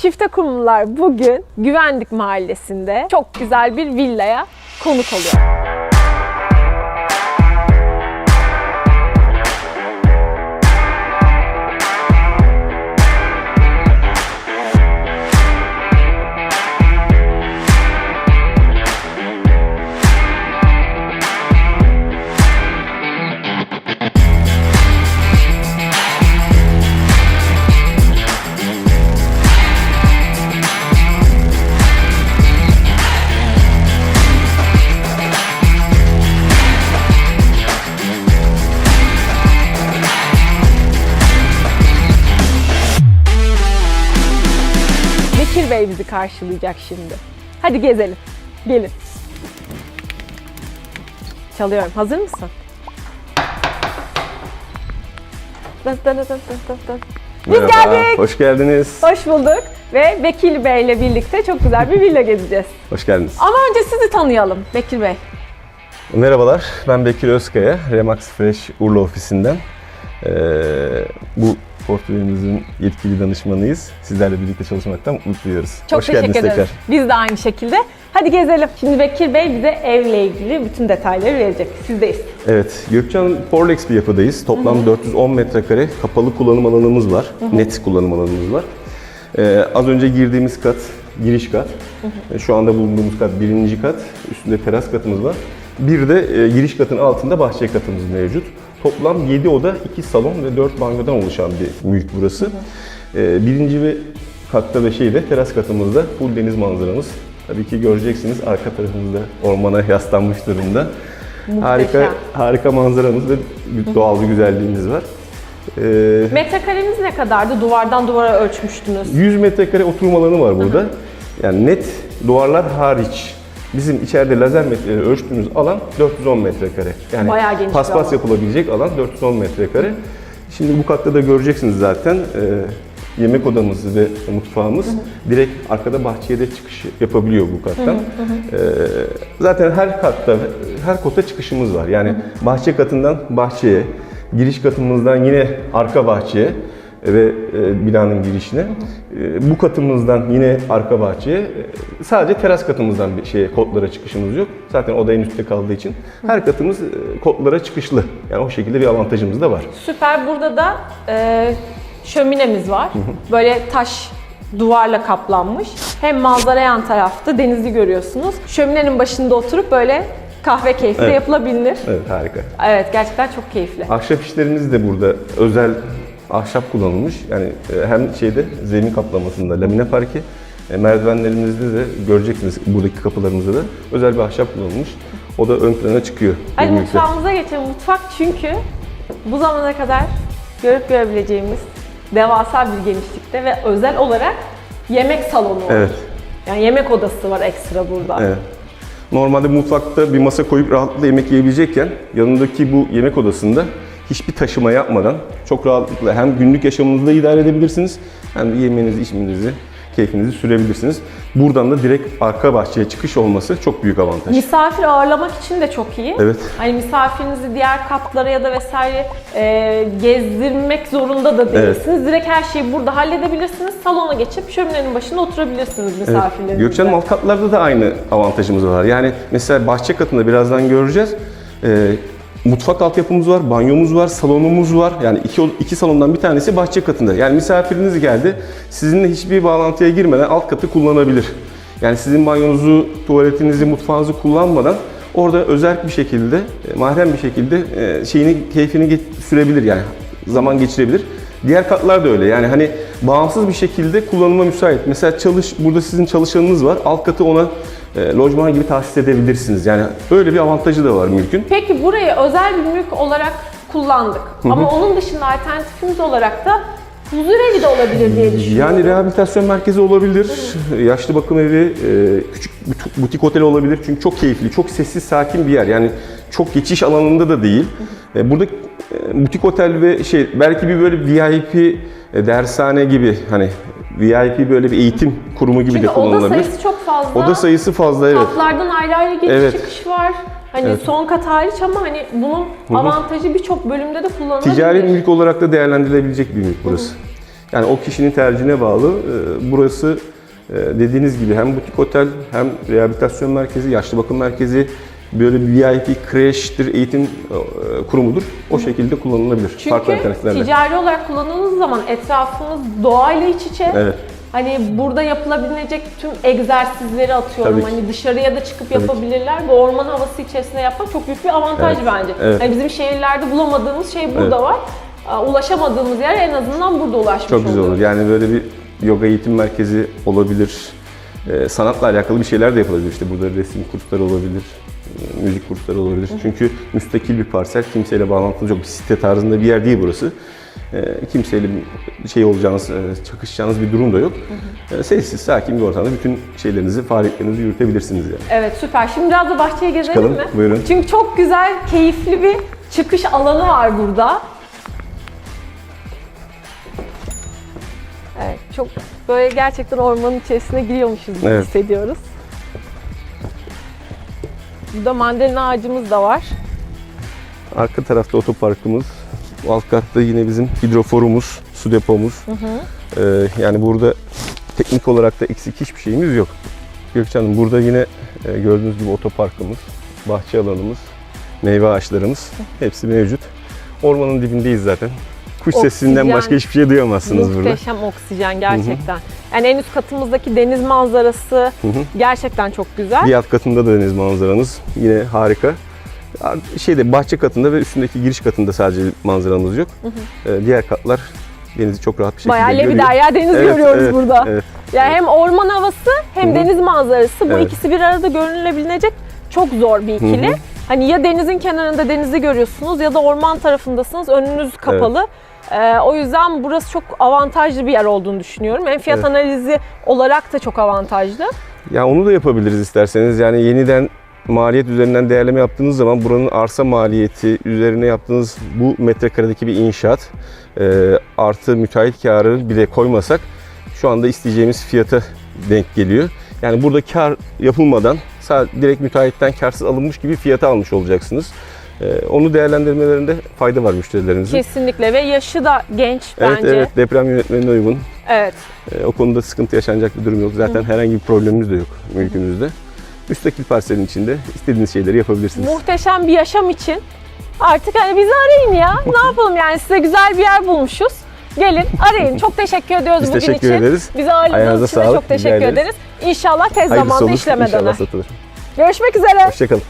Çifte kumlular bugün Güvendik Mahallesi'nde çok güzel bir villaya konuk oluyor. Bekir Bey bizi karşılayacak şimdi. Hadi gezelim. Gelin. Çalıyorum. Hazır mısın? Dın dın dın dın dın dın. Biz Merhaba, geldik. Hoş geldiniz. Hoş bulduk ve Bekir Bey ile birlikte çok güzel bir villa gezeceğiz. Hoş geldiniz. Ama önce sizi tanıyalım Bekir Bey. Merhabalar, ben Bekir Özkaya, Remax Fresh Urla ofisinden. Ee, bu portföyümüzün yetkili danışmanıyız. Sizlerle birlikte çalışmaktan mutluluk duyuyoruz. Çok Hoş teşekkür ederiz. tekrar. Biz de aynı şekilde. Hadi gezelim. Şimdi Bekir Bey bize evle ilgili bütün detayları verecek. Sizdeyiz. Evet, Gökçen Porlex bir yapıdayız. Toplam 410 metrekare kapalı kullanım alanımız var. Net kullanım alanımız var. Ee, az önce girdiğimiz kat, giriş kat. Ee, Şu anda bulunduğumuz kat birinci kat. Üstünde teras katımız var. Bir de e, giriş katın altında bahçe katımız mevcut. Toplam 7 oda, 2 salon ve 4 banyodan oluşan bir mülk burası. Ee, birinci ve katta ve şeyde teras katımızda full deniz manzaramız. Tabii ki göreceksiniz arka tarafımızda ormana yaslanmış durumda. Harika harika manzaramız ve doğal bir güzelliğimiz var. Ee, Metrekareniz ne kadardı? Duvardan duvara ölçmüştünüz. 100 metrekare oturma alanı var burada. Yani net duvarlar hariç. Bizim içeride lazer metreleri ölçtüğümüz alan 410 metrekare. Yani Bayağı geniş paspas alan. yapılabilecek alan 410 metrekare. Şimdi bu katta da göreceksiniz zaten. e, yemek odamız ve mutfağımız direkt arkada bahçeye de çıkış yapabiliyor bu kattan. E, zaten her katta, her kota çıkışımız var. Yani bahçe katından bahçeye, giriş katımızdan yine arka bahçeye ve e, binanın girişine. E, bu katımızdan yine arka bahçeye. e, sadece teras katımızdan bir şeye kotlara çıkışımız yok. Zaten oda en üstte kaldığı için her katımız e, kotlara çıkışlı. Yani o şekilde bir avantajımız da var. Süper. Burada da e, şöminemiz var. Böyle taş duvarla kaplanmış. Hem manzara yan tarafta denizi görüyorsunuz. Şöminenin başında oturup böyle kahve keyfi Evet. yapılabilir. Evet harika. Evet gerçekten çok keyifli. Ahşap işlerimiz de burada özel ahşap kullanılmış. Yani e, hem şeyde zemin kaplamasında lamine parke, merdivenlerimizde de göreceksiniz buradaki kapılarımızda da özel bir ahşap kullanılmış. O da ön plana çıkıyor. Hadi mutfağımıza geçelim. Mutfak çünkü bu zamana kadar görüp görebileceğimiz devasa bir genişlikte ve özel olarak yemek salonu var. Evet. Yani yemek odası var ekstra burada. Evet. Normalde mutfakta bir masa koyup rahatlıkla yemek yiyebilecekken yanındaki bu yemek odasında hiçbir taşıma yapmadan çok rahatlıkla hem günlük yaşamınızı da idare edebilirsiniz hem de yemeğinizi, içmenizi, keyfinizi sürebilirsiniz. Buradan da direkt arka bahçeye çıkış olması çok büyük avantaj. Misafir ağırlamak için de çok iyi. Evet. Hani misafirinizi diğer katlara ya da vesaire e, gezdirmek zorunda da değilsiniz. Direkt her şeyi burada halledebilirsiniz. Salona geçip şöminenin başında oturabilirsiniz misafirlerinizle. Gökçen'in alt katlarda da aynı avantajımız var. Yani mesela bahçe katında birazdan göreceğiz. Ee, mutfak altyapımız var, banyomuz var, salonumuz var. Yani iki, iki salondan bir tanesi bahçe katında. Yani misafiriniz geldi, sizinle hiçbir bağlantıya girmeden alt katı kullanabilir. Yani sizin banyonuzu, tuvaletinizi, mutfağınızı kullanmadan orada özel bir şekilde, e, mahrem bir şekilde e, şeyini, keyfini sürebilir yani zaman geçirebilir. Diğer katlar da öyle. Yani hani bağımsız bir şekilde kullanıma müsait. Mesela çalış burada sizin çalışanınız var. Alt katı ona e, lojman gibi tahsis edebilirsiniz. Yani öyle bir avantajı da var mülkün. Peki burayı özel bir mülk olarak kullandık. Ama onun dışında alternatifimiz olarak da huzur evi de olabilir diye düşünüyorum. Yani rehabilitasyon merkezi olabilir, yaşlı bakım evi, e, küçük but- butik otel olabilir. Çünkü çok keyifli, çok sessiz, sakin bir yer. Yani çok geçiş alanında da değil. E, Burada butik otel ve şey belki bir böyle VIP e, dershane gibi hani VIP böyle bir eğitim kurumu gibi Çünkü de oda kullanılabilir. sayısı çok fazla. Oda sayısı fazla evet. Katlardan ayrı ayrı giriş Evet. çıkış var. Hani Evet. son kat hariç ama hani bunun avantajı birçok bölümde de kullanılabilir. Ticari mülk olarak da değerlendirilebilecek bir mülk burası. Yani o kişinin tercihine bağlı. Ee, Burası e, dediğiniz gibi hem butik otel hem rehabilitasyon merkezi, yaşlı bakım merkezi, böyle bir VIP kreştir, eğitim e, kurumudur. O şekilde kullanılabilir. Farklı Çünkü alternatiflerle. ticari olarak kullanıldığı zaman etrafımız doğayla iç içe. Evet. Hani burada yapılabilecek tüm egzersizleri atıyorum. Ki. Hani dışarıya da çıkıp Tabii ki. yapabilirler. Bu orman havası içerisinde yapmak çok büyük bir avantaj Evet, bence. evet. Hani bizim şehirlerde bulamadığımız şey burada Evet. var. Ulaşamadığımız yer en azından burada ulaşmış Çok güzel olur. oluyoruz. Yani böyle bir yoga eğitim merkezi olabilir. Ee, sanatla alakalı bir şeyler de yapılabilir. İşte burada resim kursları olabilir, müzik kursları olabilir. Çünkü müstakil bir parsel, kimseyle bağlantılı yok. Bir site tarzında bir yer değil burası. Ee, kimseyle şey olacağınız, e, çakışacağınız bir durum da yok. Ee, sessiz, sakin bir ortamda bütün şeylerinizi, faaliyetlerinizi yürütebilirsiniz yani. Evet süper. Şimdi biraz da bahçeye gezelim Çıkalım, mi? buyurun. Çünkü çok güzel, keyifli bir çıkış alanı var burada. Evet, çok böyle gerçekten ormanın içerisine giriyormuşuz gibi Evet. hissediyoruz. Burada mandalina ağacımız da var. Arka tarafta otoparkımız, bu alt katta yine bizim hidroforumuz, su depomuz. Ee, yani burada teknik olarak da eksik hiçbir şeyimiz yok. Gökçe Hanım burada yine e, gördüğünüz gibi otoparkımız, bahçe alanımız, meyve ağaçlarımız hepsi mevcut. Ormanın dibindeyiz zaten. Kuş sesinden Oksijen. başka hiçbir şey duyamazsınız burada. Muhteşem oksijen gerçekten. Yani en üst katımızdaki deniz manzarası gerçekten çok güzel. Bir alt katında da deniz manzaranız yine harika. Şeyde bahçe katında ve üstündeki giriş katında sadece manzaramız yok. Ee, diğer katlar denizi çok rahat bir şekilde Bayağı görüyor. Lebiderya deniz Evet, görüyoruz evet, burada. evet. Yani hem orman havası hem deniz manzarası bu Evet. ikisi bir arada görülebilecek çok zor bir ikili. Hani ya denizin kenarında denizi görüyorsunuz ya da orman tarafındasınız önünüz kapalı. Ee, o yüzden burası çok avantajlı bir yer olduğunu düşünüyorum. Hem fiyat Evet. analizi olarak da çok avantajlı. Ya onu da yapabiliriz isterseniz. Yani yeniden maliyet üzerinden değerleme yaptığınız zaman buranın arsa maliyeti üzerine yaptığınız bu metrekaredeki bir inşaat e, artı müteahhit karı bile koymasak şu anda isteyeceğimiz fiyata denk geliyor. Yani burada kar yapılmadan sadece direkt müteahhitten karsız alınmış gibi fiyata almış olacaksınız. E, onu değerlendirmelerinde fayda var müşterilerinizin. Kesinlikle ve yaşı da genç Evet bence. evet deprem yönetmenine uygun. Evet. E, o konuda sıkıntı yaşanacak bir durum yok. Zaten herhangi bir problemimiz de yok mülkümüzde. Müstakil parselin içinde istediğiniz şeyleri yapabilirsiniz. Muhteşem bir yaşam için artık hani bizi arayın ya. ne yapalım yani size güzel bir yer bulmuşuz. Gelin arayın. Çok teşekkür ediyoruz Biz bugün teşekkür için. ederiz. Bizi ağırladığınız Ayağınıza için de sağlık, çok rica teşekkür ederiz. ederiz. İnşallah tez Hayırlısı zamanda olur. işleme İnşallah döner. satılır. Görüşmek üzere. Hoşçakalın.